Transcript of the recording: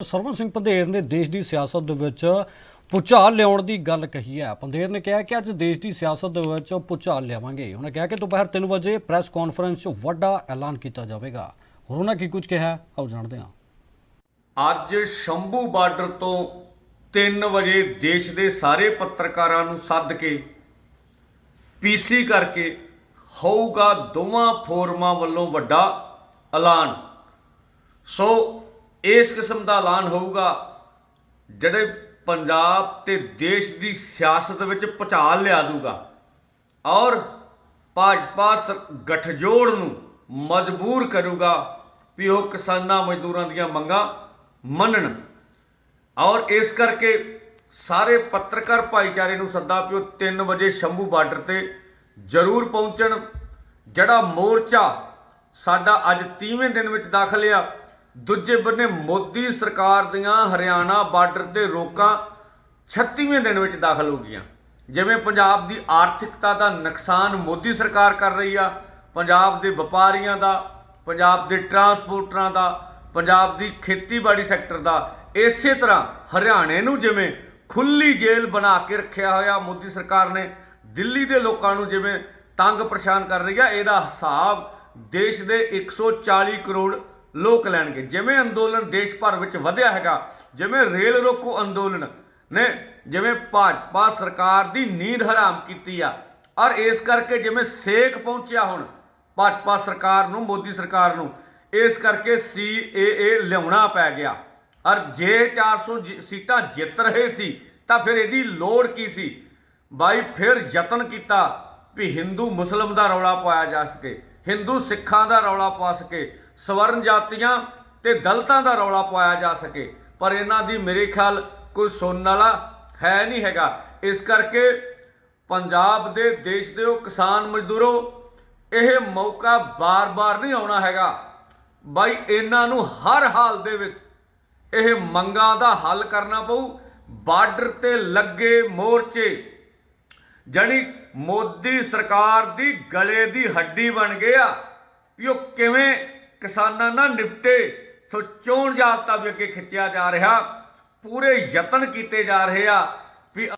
ਸਰਵਨ ਸਿੰਘ ਪੰਧੇਰ ਨੇ ਦੇਸ਼ ਦੀ ਸਿਆਸਤ ਦੇ ਵਿੱਚ ਭੁਚਾਲ ਲਿਆਉਣ ਦੀ ਗੱਲ ਕਹੀ ਹੈ। ਪੰਧੇਰ ਨੇ ਕਿਹਾ ਕਿ ਅੱਜ ਦੇਸ਼ ਦੀ ਸਿਆਸਤ ਦੇ ਵਿੱਚ ਭੁਚਾਲ ਲਿਆਵਾਂਗੇ। ਉਹਨੇ ਕਿਹਾ ਕਿ ਦੁਪਹਿਰ 3 ਵਜੇ ਪ੍ਰੈਸ ਕਾਨਫਰੰਸ 'ਚ ਵੱਡਾ ਐਲਾਨ ਕੀਤਾ ਜਾਵੇਗਾ। ਹੋਰ ਉਹਨਾਂ ਕੀ ਕੁਝ ਕਿਹਾ, ਆਓ ਜਾਣਦੇ ਹਾਂ। ਅੱਜ ਸ਼ੰਭੂ ਬਾਰਡਰ ਤੋਂ 3 ਵਜੇ ਦੇਸ਼ ਦੇ ਸਾਰੇ ਪੱਤਰਕਾਰਾਂ ਨੂੰ ਸੱਦ ਕੇ, ਪੀਸੀ ਕਰਕੇ ਹੋਊਗਾ ਦੋਵਾਂ ਫੋਰਮਾਂ ਵੱਲੋਂ ਵੱਡਾ ਐਲਾਨ। ਸੋ ਇਸ ਕਿਸਮ ਦਾ ਐਲਾਨ ਹੋਊਗਾ, ਜਿਹੜੇ ਪੰਜਾਬ ਤੇ ਦੇਸ਼ ਦੀ ਸਿਆਸਤ ਵਿੱਚ ਭੁਚਾਲ ਲਿਆ ਦੂਗਾ ਔਰ ਭਾਜਪਾ ਸਰ- ਗਠਜੋੜ ਨੂੰ ਮਜਬੂਰ ਕਰੂਗਾ ਵੀ ਉਹ ਕਿਸਾਨਾਂ ਮਜ਼ਦੂਰਾਂ ਦੀਆਂ ਮੰਗਾਂ ਮੰਨਣ ਔਰ ਇਸ ਕਰਕੇ ਸਾਰੇ ਪੱਤਰਕਾਰ ਭਾਈਚਾਰੇ ਨੂੰ ਸੱਦਾ ਵੀ ਉਹ 3 ਵਜੇ ਸ਼ੰਭੂ ਬਾਰਡਰ ਤੇ ਜ਼ਰੂਰ ਪਹੁੰਚਣ, ਜਿਹੜਾ ਮੋਰਚਾ ਸਾਡਾ ਅੱਜ 30ਵੇਂ ਦਿਨ ਵਿੱਚ ਦਾਖਲ ਆ। ਦੂਜੇ ਬੰਨੇ ਮੋਦੀ ਸਰਕਾਰ ਦੀਆਂ ਹਰਿਆਣਾ ਬਾਰਡਰ ਤੇ ਰੋਕਾਂ 36ਵੇਂ ਦਿਨ ਵਿੱਚ ਦਾਖਲ ਹੋ ਗਈਆਂ। ਜਿਵੇਂ ਪੰਜਾਬ ਦੀ ਆਰਥਿਕਤਾ ਦਾ ਨੁਕਸਾਨ ਮੋਦੀ ਸਰਕਾਰ ਕਰ ਰਹੀ ਆ, ਪੰਜਾਬ ਦੇ ਵਪਾਰੀਆਂ ਦਾ, ਪੰਜਾਬ ਦੇ ਟਰਾਂਸਪੋਰਟਰਾਂ ਦਾ, ਪੰਜਾਬ ਦੀ ਖੇਤੀਬਾੜੀ ਸੈਕਟਰ ਦਾ, ਇਸੇ ਤਰ੍ਹਾਂ ਹਰਿਆਣੇ ਨੂੰ ਜਿਵੇਂ ਖੁੱਲੀ ਜੇਲ੍ਹ ਬਣਾ ਕੇ ਰੱਖਿਆ ਹੋਇਆ ਮੋਦੀ ਸਰਕਾਰ ਨੇ, ਦਿੱਲੀ ਦੇ ਲੋਕਾਂ ਨੂੰ ਜਿਵੇਂ ਤੰਗ ਪਰੇਸ਼ਾਨ ਕਰ ਰਹੀ ਆ, ਇਹਦਾ ਹਿਸਾਬ ਦੇਸ਼ ਦੇ 140 ਕਰੋੜ ਲੋਕ ਲੈਣਗੇ। ਜਿਵੇਂ ਅੰਦੋਲਨ ਦੇਸ਼ ਭਰ ਵਿੱਚ ਵਧਿਆ ਹੈਗਾ, ਜਿਵੇਂ ਰੇਲ ਰੋਕੋ ਅੰਦੋਲਨ ਨੇ ਜਿਵੇਂ ਭਾਜਪਾ ਸਰਕਾਰ ਦੀ ਨੀਂਦ ਹਰਾਮ ਕੀਤੀ ਆ, ਔਰ ਇਸ ਕਰਕੇ ਜਿਵੇਂ ਸੇਕ ਪਹੁੰਚਿਆ ਹੁਣ ਭਾਜਪਾ ਸਰਕਾਰ ਨੂੰ, ਮੋਦੀ ਸਰਕਾਰ ਨੂੰ, ਇਸ ਕਰਕੇ ਸੀਏਏ ਲਿਆਉਣਾ ਪੈ ਗਿਆ। ਔਰ ਜੇ 400 ਜਿ- ਸੀਟਾਂ ਜਿੱਤ ਰਹੇ ਸੀ, ਤਾਂ ਫਿਰ ਇਹਦੀ ਲੋੜ ਕੀ ਸੀ? ਬਾਈ, ਫਿਰ ਯਤਨ ਕੀਤਾ ਵੀ ਹਿੰਦੂ ਮੁਸਲਮ ਦਾ ਰੌਲਾ ਪਾਇਆ ਜਾ ਸਕੇ, ਹਿੰਦੂ ਸਿੱਖਾਂ ਦਾ ਰੌਲਾ ਪਾ ਸਕੇ ਸਵਰਨ ਜਾਤੀਆਂ ਤੇ ਦਲਤਾਂ ਦਾ ਰੌਲਾ ਪਾਇਆ ਜਾ ਸਕੇ। ਪਰ ਇਹਨਾਂ ਦੀ ਮੇਰੇ ਖਿਆਲ ਕੋਈ ਸੁਣਨ ਵਾਲਾ ਹੈ ਨਹੀਂ ਹੈਗਾ। ਇਸ ਕਰਕੇ ਪੰਜਾਬ ਦੇ ਦੇਸ਼ ਦੇ ਉਹ ਕਿਸਾਨ ਮਜ਼ਦੂਰੋ, ਇਹ ਮੌਕਾ ਬਾਰ-ਬਾਰ ਨਹੀਂ ਆਉਣਾ ਹੈਗਾ। ਬਾਈ, ਇਹਨਾਂ ਨੂੰ ਹਰ ਹਾਲ ਦੇ ਵਿੱਚ ਇਹ ਮੰਗਾਂ ਦਾ ਹੱਲ ਕਰਨਾ ਪਊ। ਬਾਰਡਰ ਤੇ ਲੱਗੇ ਮੋਰਚੇ, ਜਾਣੀ ਮੋਦੀ ਸਰਕਾਰ ਦੀ ਗਲੇ ਦੀ ਹੱਡੀ ਬਣ ਗਿਆ ਵੀ ਉਹ ਕਿਵੇਂ ਕਿਸਾਨਾਂ ਨਾਲ ਨਿਪਟੇ, ਸੋ ਚੋਣ ਜਾਬਤਾ ਵੀ ਅੱਗੇ ਖਿੱਚਿਆ ਜਾ ਰਿਹਾ। ਪੂਰੇ ਯਤਨ ਕੀਤੇ ਜਾ ਰਹੇ ਆ ਵੀ